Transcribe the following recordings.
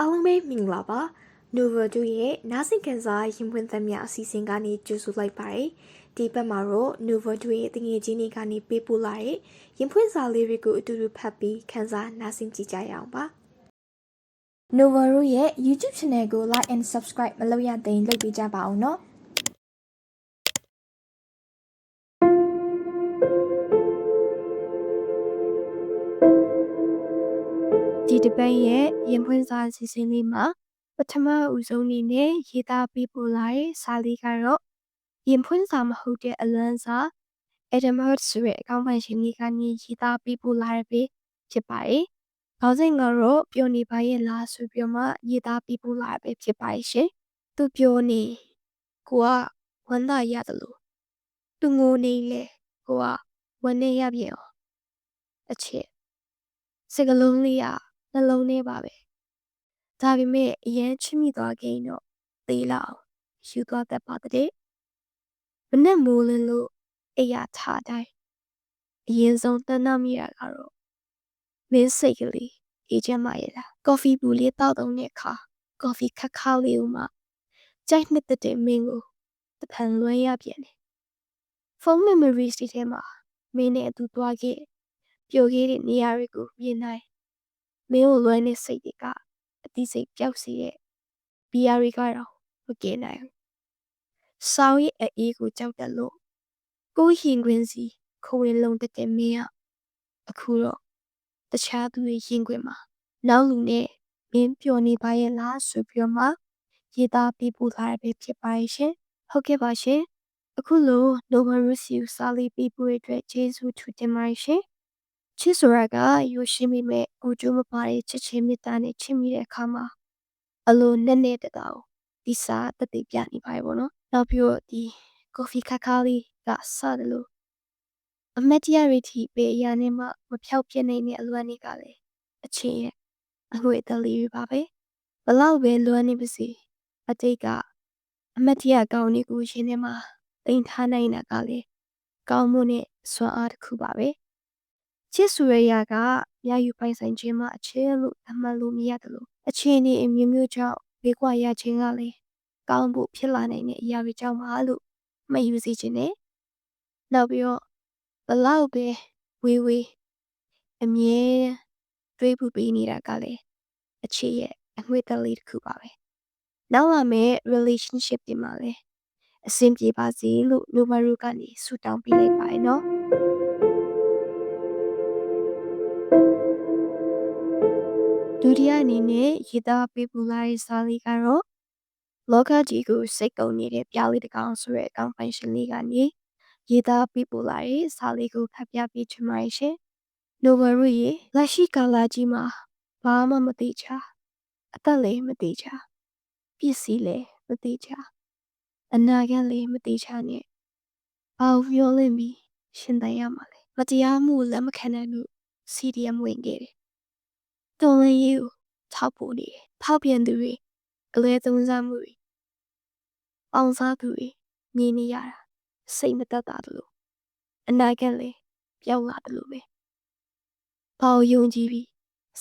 အားလုံးပဲမင်္ဂလာပါ Nova တို့ရဲ့နားဆင်ခံစားရင်ပွင့်သက်မြအစီအစဉ်ကနေကြိုဆိုလိုက်ပါတယ်ဒီဘက်မှာတော့ Nova တို့ရဲ့တငယ်ချင်းတွေကနေပေးပို့လာတဲ့ရင်ပွင့်စာလေးတွေကိုအတူတူဖတ်ပြီးခန်းစားနားဆင်ကြကြရအောင်ပါ Nova တို့ရဲ့ YouTube Channel ကို Like and Subscribe မလုပ်ရသေးရင်လုပ်ပေးကြပါအောင်နော် ဒီတပတ်ရဲ့ရင်ဖွင့်စာအစီအစဉ်လေးမှာပထမဦးဆုံးအနေနဲ့ရေးသားပေးပို့လာတဲ့စာလေးကတော့ရင်ဖွင့်စာမဟုတ်တဲ့အလန်းစာ Adam Hurt ဆိုတဲ့အကောင့်ပိုင်ရှင်လေးကနေရေးသားပေးပို့လာတဲ့ပဲဖြစ်ပါတယ်။ခေါင်းစဉ်ကတော့ပျော်နေပါရဲ့လားဆိုပြီးမှရေးသားပေးပို့လာတဲ့ပဲဖြစ်ပါတယ်ရှင်။သူပြောနေကိုကဝမ်းသာရတယ်လို့သူငိုနေလေကိုကဝမ်းနေရပြန်အောင်အချစ်စကလုံးလေးက နှလုံးထဲပါပဲဒါပေမဲ့အရန်ချစ်မိသွားခဲ့ရင်တော့သေးလောက်ယူသွားတတ်ပါတဲ့မနဲ့မိုးလင်းလို့အိယာထားတိုင်းအရင်ဆုံးတန်းနှမိတာကတော့မင်းစိတ်ကလေးအေးချမ်းမရဲ့လားကော်ဖီဘူးလေးတောက်တုံးတဲ့အခါကော်ဖီခက်ခါလေးဦးမှာကြိုက်နှစ်သက်တဲ့မင်းကိုတဖန်လွှဲရပြန်တယ်ဖုန်း memories တွေထဲမှာမင်းနဲ့အတူသွားခဲ့ပျော်ခဲ့တဲ့နေရာတွေကိုမြင်နိုင် မင်းကိုလွှဲတဲ့စိတ်တွေကအတိစိတ်ပျောက်စေတဲ့ဘီယာတွေကတော့မကယ်နိုင်ဘူး။ဆောင်းရဲ့အေးကိုကြောက်တယ်လို့ကိုရင်ခွင်စီခဝင်လုံးတက်တဲ့မင်းကအခုတော့တခြားသူရဲ့ရင်ခွင်မှာနောက်လူနဲ့မင်းပျော်နေပါရဲ့လားဆိုပြီးတော့မှရေးသားပေးပို့လာရပဲဖြစ်ပါရဲ့ရှင်။ဟုတ်ကဲ့ပါရှင်။အခုလို Nova Rusi စာလေးပေးပို့ရတဲ့ကျေးဇူးထူးတင်ပါတယ်ရှင်။ ချစ်ဆိုတာကရိုရှင်းမိမဲ့ကိုကျိုးမပါတဲ့ချစ်ချင်းမေတ္တာနဲ့ချစ်မိတဲ့အခါမှာအလိုနဲ့နဲ့တတာကိုဒီစာတတိပြနေပါရဲ့ပေါ့နော်နောက်ပြီးတော့ဒီကော်ဖီခါခါလေးကစတယ်လို့အမတ်တရားရီတီပေအရာနဲ့မှမဖြောက်ပြနေတဲ့အလွမ်းတွေကလည်းအချင်းရဲ့အငွေအတလေးတွေပါပဲဘလောက်ပဲလွမ်းနေပါစေအတိတ်ကအမတ်တရားကောင်းနေကိုရှင်ထဲမှာတင်ထားနိုင်တာကလည်းကောင်းမှုနဲ့စွမ်းအားတစ်ခုပါပဲ ချစ်ဆိုရရာကရယူပိုင်ဆိုင်ခြင်းမှာအချစ်လို့အမှန်လို့မရတယ်လို့အချင်းဒီအမျိုးမျိုးကြောင့်ဘေးကွာရခြင်းကလည်းကောင်းဖို့ဖြစ်လာနိုင်တဲ့အရာတွေကြောင့်ပါလို့မယူစီခြင်းနဲ့နောက်ပြီးတော့ဘလောက်ပဲဝေးဝေးအမြဲတွေးပူပေးနေတာကလည်းအချစ်ရဲ့အငွေ့တလေးတစ်ခုပါပဲနောက်လာမယ့် relationship တွေမှာလည်းအဆင်ပြေပါစေလို့လူမရုကနေဆုတောင်းပေးလိုက်ပါရနော် တိယအနေနဲ့ရေးသားပေးပူလာတဲ့စာလေးကတော့လောကကြီးကိုစိတ်ကုန်နေတဲ့ပြားလေးတစ်ကောင်ဆိုတဲ့အကောင့်ပိုင်ရှင်လေးကနေရေးသားပေးပူလာတဲ့စာလေးကိုဖတ်ပြပေးချင်ပါတယ်ရှင်။ Nova ရဲ့လက်ရှိကာလကြီးမှာဘာမှမသိချာအသက်လည်းမသိချာပစ္စည်းလည်းမသိချာအနာဂတ်လည်းမသိချာနဲ့ဘာလို့ပြောလိမ့်မည်ရှင်တန်ရမှာလဲမတရားမှုလက်မခံနိုင်လို့ CDM ဝင်ခဲ့တယ် တော်လင်းရေးကိုထောက်ဖို့နေတယ်။ဖောက်ပြန်သူတွေအလဲသုံးစားမှုတွေအောင်စားသူတွေမြင်နေရတာစိတ်မသက်သာတယ်လို့အနာဂတ်လည်းပျောက်လာတယ်လို့ပဲ။ဘာကိုယုံကြည်ပြီး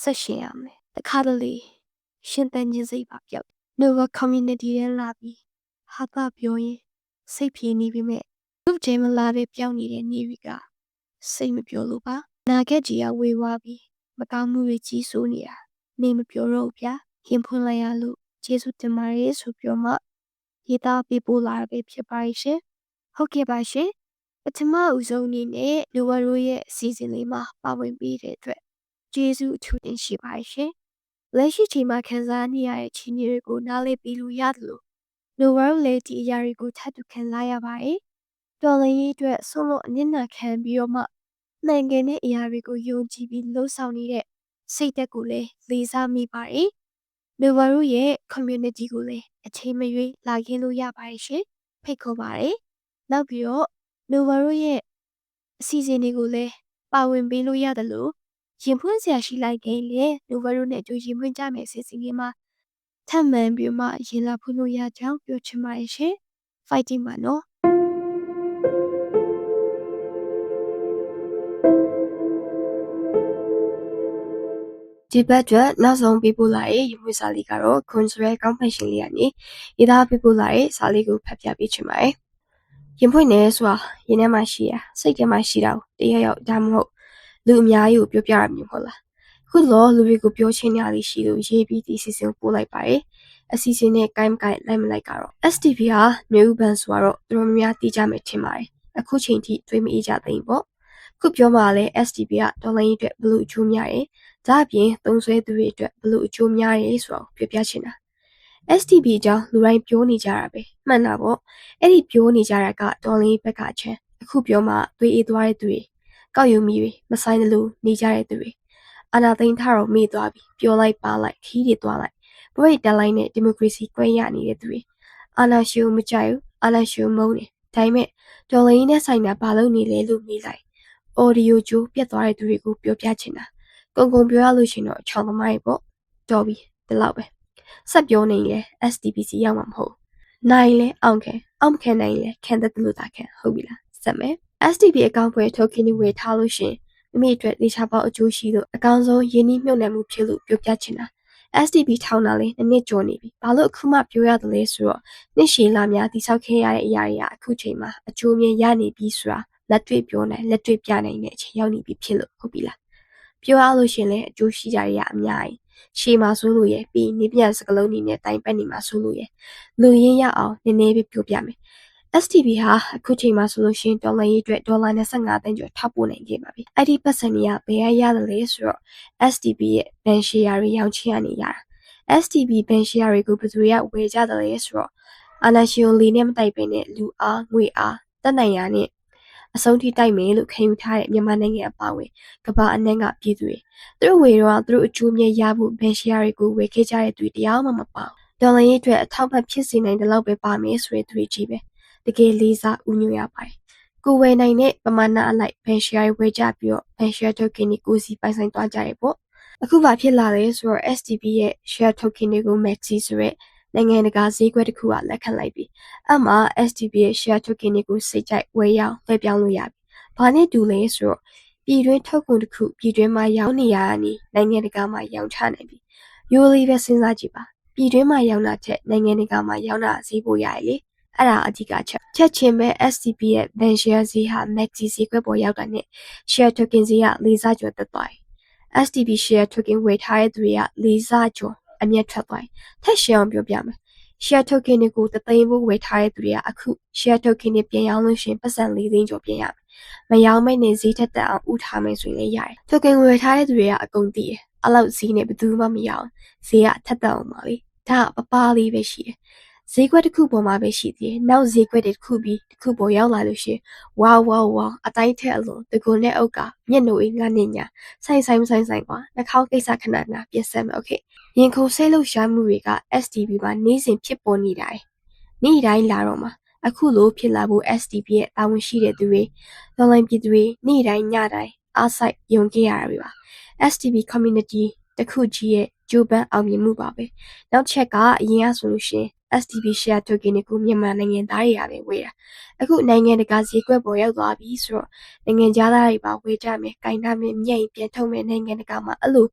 ဆက်ရှင်ရမလဲ။တခါတလေရှင်တန်ခြင်းစိတ်ပါပျောက်တယ်။ Nova Community ထဲလာပြီးဟာတာပြောရင်စိတ်ပြေနေပြီမဲ့သူ့ချင်းမလာပဲပျောက်နေတဲ့နေရီကစိတ်မပြောလို့ပါ။နာဂတ်ကြီးကဝေဝါးပြီး မကောင်းမှုတွေကြီးစိုးနေတာနေမပြောတော့ဘူးဗျာရင်ဖွင့်လိုက်ရလို့ကျေးဇူးတင်ပါတယ်ဆိုပြီးတော့မှရေးသားပေးပို့လာတာပဲဖြစ်ပါရဲ့ရှင်ဟုတ်ကဲ့ပါရှင်ပထမဦးဆုံးအနေနဲ့လူဝရိုးရဲ့အစီအစဉ်လေးမှာပါဝင်ပေးတဲ့အတွက်ကျေးဇူးအထူးတင်ရှိပါရဲ့ရှင်လက်ရှိချိန်မှာခံစားနေရတဲ့ချင်းတွေကိုနားလည်ပြီးလို့ရတယ်လို့လူဝရိုးလည်းဒီအရာတွေကိုထပ်တူခံစားရပါတယ်တော်လည်းရေးအတွက်ဆုံးလို့အနစ်နာခံပြီးတော့မှ နိုင်ငံနဲ့အရာတွေကိုယုံကြည်ပြီးလှုပ်ဆောင်နေတဲ့စိတ်သက်ကိုလည်းလေးစားမိပါတယ်။မေဝါတို့ရဲ့ community ကိုလည်းအချိန်မရွေးလာခင်းလို့ရပါတယ်ရှင်။ဖိတ်ခေါ်ပါတယ်။နောက်ပြီးတော့မေဝါတို့ရဲ့အစီအစဉ်တွေကိုလည်းပါဝင်ပေးလို့ရတယ်လို့ရင်ဖွင့်စရာရှိလိုက်ခင်လေမေဝါတို့နဲ့အတူရင်ဖွင့်ကြမယ်အစီအစဉ်လေးမှာထပ်မံပြီးမှရင်လာဖွင့်လို့ရကြောင်းပြောချင်ပါတယ်ရှင်။ fighting ပါနော် ဒီဘက်အတွက်နောက်ဆုံးပေးပို့လာတဲ့ရေမွေးစာလေးကတော့ Kun ဆိုတဲ့ကောင်းဖန်ရှင်လေးကနေရေးသားပေးပို့လာတဲ့စာလေးကိုဖတ်ပြပေးချင်ပါတယ်။ရင်ဖွင့်နေဆိုတာရင်ထဲမှာရှိရစိတ်ထဲမှာရှိတာကိုတရရောက်ဒါမှမဟုတ်လူအများကြီးကိုပြောပြရမျိုးဟုတ်လား။ခုလောလူတွေကိုပြောချင်းရလေးရှိလို့ရေးပြီးဒီစီစဉ်ကိုပို့လိုက်ပါတယ်။အစီအစဉ်နဲ့ gain gain လိုက်မလိုက်ကတော့ STP ဟာမျိုးဥပန်ဆိုတော့သူတို့များသိကြမယ်ထင်ပါတယ်။အခုချိန်ထိတွေးမအေးကြသိဘူးပေါ့။ခုပြောမှလည်း STP ကဒေါ်လာရင်းအတွက်ဘလို့အကျိုးများတယ်။ ဒါအပြင်သုံးဆွဲသူတွေအတွက်ဘလို့အကျိုးများတယ်ဆိုတော့ပြောပြချင်တာ STP အကြောင်းလူတိုင်းပြောနေကြတာပဲမှန်တာပေါ့အဲ့ဒီပြောနေကြတာကဒေါ်လင်းဘက်ကချမ်းအခုပြောမှသွေးအေးသွားတဲ့သူတွေကောက်ယူမိတွေမဆိုင်တယ်လို့နေကြတဲ့သူတွေအာနာသိန်းထားတော့မေ့သွားပြီပြောလိုက်ပါလိုက်ခီးတွေသွားလိုက်ဘရိတ်တက်လိုက်နဲ့ဒီမိုကရေစီကွဲရနေတဲ့သူတွေအာနာရှိုမကြိုက်ဘူးအာနာရှိုမုန်းတယ်ဒါပေမဲ့ဒေါ်လင်းနဲ့ဆိုင်တာဘာလို့နေလဲလို့မေးလိုက်အော်ဒီယိုဂျိုပြတ်သွားတဲ့သူတွေကိုပြောပြချင်တာ ကုံကုံပြောရလို့ရှင်တော့ချောင်းသမားတွေပေါ့တော်ပြီဒီလောက်ပဲဆက်ပြောနေရင် SDPC ရောက်မှာမဟုတ်နိုင်လဲအောင်ခံအောင်ခံနိုင်လဲခံတဲ့လူသားခံဟုတ်ပြီလားစက်မယ် SDP အကောင့်ပွဲထုတ်ခင်းနေဝေထားလို့ရှင်မိမိအတွက်လေချပေါက်အကျိုးရှိလို့အကောင်းဆုံးရင်းနှီးမြှုပ်နှံမှုဖြစ်လို့ပြောပြချင်တာ SDP ထောင်းတာလေနှစ်နှစ်ကျော်နေပြီဘာလို့အခုမှပြောရတယ်လဲဆိုတော့နှစ်ရှည်လာများတိဆောက်ခဲ့ရတဲ့အရာတွေကအခုချိန်မှာအကျိုးမြင်ရနေပြီဆိုတာလက်တွေ့ပြောနိုင်လက်တွေ့ပြနိုင်တဲ့အချိန်ရောက်နေပြီဖြစ်လို့ဟုတ်ပြီလား ပြောရလို့ရှင်လဲအကျိုးရှိကြရအများကြီးရှေးမှာဆိုလို့ရပြီးနေပြန်စကလုံးနေနဲ့တိုင်ပတ်နေမှာဆိုလို့ရလူရင်းရအောင်နည်းနည်းပဲပြောပြမယ် STB ဟာအခုချိန်မှာဆိုလို့ရှိရင်ဒေါ်လာရေးအတွက်ဒေါ်လာ25တန်းကျော်ထောက်ပို့နိုင်ခဲ့ပါပြီ။အဲ့ဒီပတ်စံတွေကဘယ်ရရတယ်လဲဆိုတော့ STB ရဲ့ ban share တွေရောင်းချရနေရတာ။ STB ban share တွေကိုဘယ်သူတွေကဝယ်ကြတယ်လဲဆိုတော့အာနာရှင်လေးနဲ့မတိုက်ပင်တဲ့လူအားငွေအားတက်နိုင်ရနဲ့ အဆုံးထိတိုက်မယ်လို့ခံယူထားတဲ့မြန်မာနိုင်ငံအပါအဝင်ကမ္ဘာအနှံ့ကပြည်သူတွေသူတို့ဝယ်တော့သူတို့အကျိုးမြတ်ရဖို့ ban share တွေကိုဝယ်ခဲ့ကြတဲ့သူတွေတရားမှမပါဘူး။ဒေါ်လာရေးအတွက်အထောက်ပံ့ဖြစ်စေနိုင်တဲ့လောက်ပဲပါမယ်ဆိုတဲ့သူတွေကြီးပဲ။တကယ်လေးစားဦးညွှတ်ရပါတယ်။ကိုယ်ဝယ်နိုင်တဲ့ပမာဏအလိုက်ဘန်ရှယ်ဝယ်ကြပြီးတော့ဘန်ရှယ် token တွေကိုစီပိုင်ဆိုင်သွားကြရပေါ့။အခုဘာဖြစ်လာလဲဆိုတော့ STP ရဲ့ share token တွေကို Maxi ဆိုရက် နိုင်ငံတကာဈေးကွက်တစ်ခုကလက်ခံလိုက်ပြီ။အဲ့မှာ STP ရဲ့ share token တွေကိုစိတ်ကြိုက်ဝယ်ရအောင်လွှဲပြောင်းလို့ရပြီ။ဘာနဲ့တူလဲဆိုတော့ပြည်တွင်းထုတ်ကုန်တစ်ခုပြည်တွင်းမှာရောင်းနေရတာနေနိုင်ငံတကာမှာရောင်းချနိုင်ပြီ။ရိုးလေးပဲစဉ်းစားကြည့်ပါ။ပြည်တွင်းမှာရောင်းတာထက်နိုင်ငံတကာမှာရောင်းတာဈေးပိုရည်လေ။အဲ့ဒါအဓိကချက်ချက်ချင်းပဲ SCP ရဲ့ ban share ဈေးဟာ Maxi ဈေးကွက်ပေါ်ရောက်တာနဲ့ share token ဈေးကလေးစားကျော်တက်သွားတယ်။ STP share token ဝယ်ထားတဲ့သူတွေကလေးစားကျော် အမျက်ထွက်သွားတယ်။ထက်ရှင်းအောင်ပြောပြမယ်။ share token တွေကိုတသိန်းဖို့ဝယ်ထားတဲ့သူတွေကအခု share token တွေပြန်ရောင်းလို့ရှင်ပတ်စံ၄သိန်းကျော်ပြန်ရမယ်။မရောင်းမဲ့နေဈေးထက်တက်အောင်ဥထားမယ်ဆိုရင်လည်းရတယ်။ token ဝယ်ထားတဲ့သူတွေကအကုန်သိတယ်။အဲ့လောက်ဈေးနဲ့ဘယ်သူမှမရအောင်ဈေးကထက်တက်အောင်ပါလေ။ဒါကပပလေးပဲရှိတယ် ဈေးကွက်တစ်ခုပေါ်မှာပဲရှိသေးတယ်။နောက်ဈေးကွက်တွေတစ်ခုပြီးတစ်ခုပေါ်ရောက်လာလို့ရှိရင်ဝါဝါဝါအတိုင်းထက်အလွန်တကူနဲ့အုပ်ကမျက်နှာအေးငါနေညာဆိုင်ဆိုင်ဆိုင်ဆိုင်ကွာနှာခေါင်းကိစ္စခဏနာပြက်ဆက်မယ်โอเคရင်ခုန်ဆဲလို့ရှားမှုတွေက STB မှာနေ့စဉ်ဖြစ်ပေါ်နေတာတယ်။နေ့တိုင်းလာတော့မှာအခုလိုဖြစ်လာဖို့ STB ရဲ့တာဝန်ရှိတဲ့သူတွေ online ပြည်သူတွေနေ့တိုင်းညတိုင်းအားစိုက်ယုံကြည်ရတာပဲပါ။ STB community တစ်ခုကြီးရဲ့ဂျိုးပန်းအောင်မြင်မှုပါပဲ။နောက်ချက်ကအရင်ကဆိုလို့ရှိရင် STB share token တွေကိုမြန်မာနိုင်ငံသားတွေကပဲဝယ်တာအခုနိုင်ငံတကာဈေးကွက်ပေါ်ရောက်သွားပြီဆိုတော့နိုင်ငံခြားသားတွေပါဝယ်ကြမယ်၊ကင်ထားမယ်၊မြတ်ရင်ပြန်ထုတ်မယ်နိုင်ငံတကာမှာအဲ့လို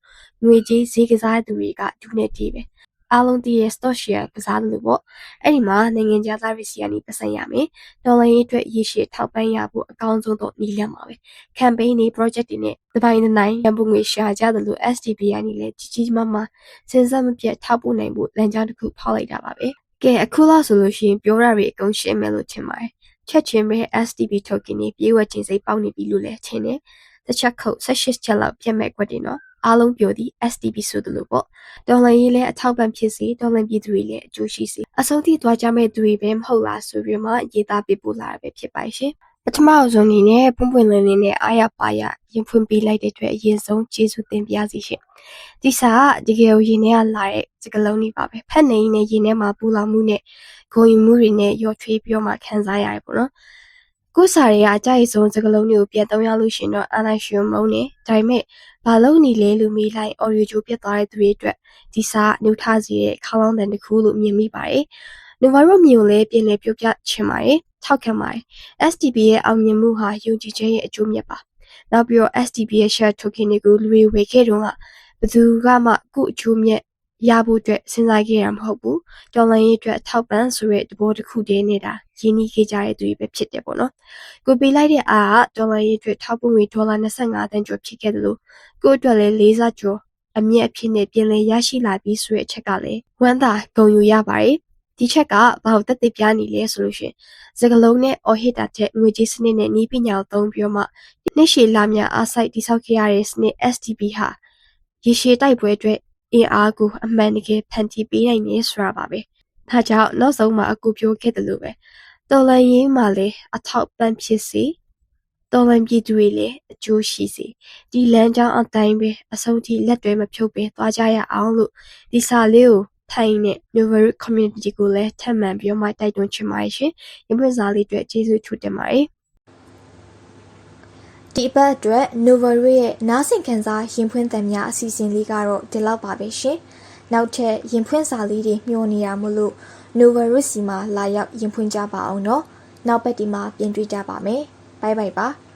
ငွေကြေးဈေးကစားသူတွေကဒူနဲ့တီးပဲအားလုံးသိရဲ့ stock share ကစားလို့ပေါ့အဲ့ဒီမှာနိုင်ငံခြားသားတွေစီကနေပတ်စံရမယ်ဒေါ်လာရေးအတွက်ရရှိထောက်ပံ့ရဖို့အကောင်းဆုံးတော့နီးလန့်ပါပဲ campaign တွေ project တွေနဲ့တပိုင်းတစ်နိုင်ရန်ပုံငွေရှာကြတယ်လို့ STB ကနေလည်းကြီးကြီးမားမားစဉ်းစားမပြတ်ထောက်ပို့နိုင်ဖို့လမ်းကြောင်းတစ်ခုဖောက်လိုက်တာပါပဲ ကဲအခုလောက်ဆိုလို့ရှိရင်ပြောတာတွေအကုန်ရှင်းမယ်လို့ထင်ပါတယ်ချက်ချင်းပဲ STB token တွေပြေးဝချင်းစိတ်ပေါက်နေပြီလို့လည်းထင်တယ်တစ်ချက်ခုတ်16ချက်လောက်ပြတ်မဲ့ကွက်တင်တော့အားလုံးပြောသည် STB ဆိုသလိုပေါ့ဒေါ်လာရေးလည်းအထောက်ပံ့ဖြစ်စေဒေါ်လာပြည်သူတွေလည်းအကျိုးရှိစေအဆုံးထိသွားကြမဲ့သူတွေပဲမဟုတ်လားဆိုပြီးမှရေးသားပေးပို့လာတာပဲဖြစ်ပါရှင် ပထမအဆုံးအနေနဲ့ပွင့်ပွင့်လင်းလင်းနဲ့အားရပါရရင်ဖွင့်ပေးလိုက်တဲ့အတွက်အရင်ဆုံးကျေးဇူးတင်ပါရစေရှင်ဒီစာကတကယ်ကိုရင်ထဲကလာတဲ့စကားလုံးတွေပါပဲဖတ်နေရင်ရင်ထဲမှာပူလောင်မှုနဲ့ဂုဏ်ယူမှုတွေနဲ့ရောထွေးပြီးတော့မှခံစားရတယ်ပေါ့နော်ကိုစာတွေကအကြိုက်ဆုံးစကားလုံးတွေကိုပြန်သုံးရလို့ရှင်တော့အာလိုက်ရှင်မုန်းနေဒါပေမဲ့ဘာလို့နေလဲလို့မေးလိုက် audio ကြိုပြတ်သွားတဲ့သူတွေအတွက်ဒီစာကနှုတ်ထားစီရဲ့ခေါင်းလောင်းတန်တစ်ခုလို့မြင်မိပါတယ်။ Novaro မျိုးလည်းပြင်လည်ပြောပြချင်ပါတယ်။ ထောက်ခံပါတယ်။ STB ရဲ့အောင်မြင်မှုဟာယုံကြည်ခြင်းရဲ့အကျိုးမြတ်ပါ။နောက်ပြီးတော့ STB ရဲ့ share token တွေကိုလူတွေဝယ်ခဲ့တုန်းကဘယ်သူကမှကို့အချိုးမြက်ရဖို့အတွက်စဉ်းစားခဲ့ရမှာမဟုတ်ဘူးတော်လိုင်းရေးအတွက်အထောက်ပံ့ဆိုတဲ့သဘောတစ်ခုတည်းနဲ့ဒါရင်းနှီးခဲ့ကြတဲ့သူတွေပဲဖြစ်တယ်ပေါ့နော်ကိုပေးလိုက်တဲ့အားကတော်လိုင်းရေးအတွက်ထောက်ပံ့ငွေဒေါ်လာ25တန်းကျော်ဖြစ်ခဲ့တယ်လို့ကို့အတွက်လည်းလေးစားကျော်အမြင့်အဖြစ်နဲ့ပြင်လည်ရရှိလာပြီးဆိုတဲ့အချက်ကလည်းဝမ်းသာဂုဏ်ယူရပါတယ် ဒီချက်ကဘာလို့တက်တည်ပြနေလဲဆိုလို့ရှရင်စကလုံးနဲ့အော်ဟစ်တာတဲ့ငွေကြေးစနစ်နဲ့နီးပညာကိုသုံးပြီးတော့မှနှစ်ရှည်လာများအားစိုက်တိဆောက်ခဲ့ရတဲ့စနစ် STP ဟာရေရှည်တိုက်ပွဲအတွက်အင်အားကိုအမှန်တကယ်ဖန်တီးပေးနိုင်တယ်ဆိုတာပါပဲ။ဒါကြောင့်နောက်ဆုံးမှာအကူပြောခဲ့တယ်လို့ပဲတော်လန်ရေးမှာလည်းအထောက်ပံ့ဖြစ်စေတော်လန်ပြည်သူတွေလည်းအကျိုးရှိစေဒီလမ်းကြောင်းအတိုင်းပဲအဆုံးထိလက်တွဲမဖြုတ်ပဲသွားကြရအောင်လို့ဒီစာလေးကို ထိုင်နဲ့ Novel Community ကိုလည်းထပ်မံပြီးတော့မှတိုက်တွန်းချင်ပါတယ်ရှင်။ရပွင့်စာလေးအတွက်ကျေးဇူးထူးတင်ပါတယ်။ဒီအပတ်အတွက် Nova ရဲ့နားဆင်ခံစားရင်ဖွင့်သံများအစီအစဉ်လေးကတော့ဒီလောက်ပါပဲရှင်။နောက်ထပ်ရင်ဖွင့်စာလေးတွေမျှော်နေတာမို့လို့ Nova စီမှာလာရောက်ရင်ဖွင့်ကြပါအောင်နော်။နောက်ပတ်ဒီမှာပြင်တွေ့ကြပါမယ်။ဘိုင်ဘိုင်ပါ။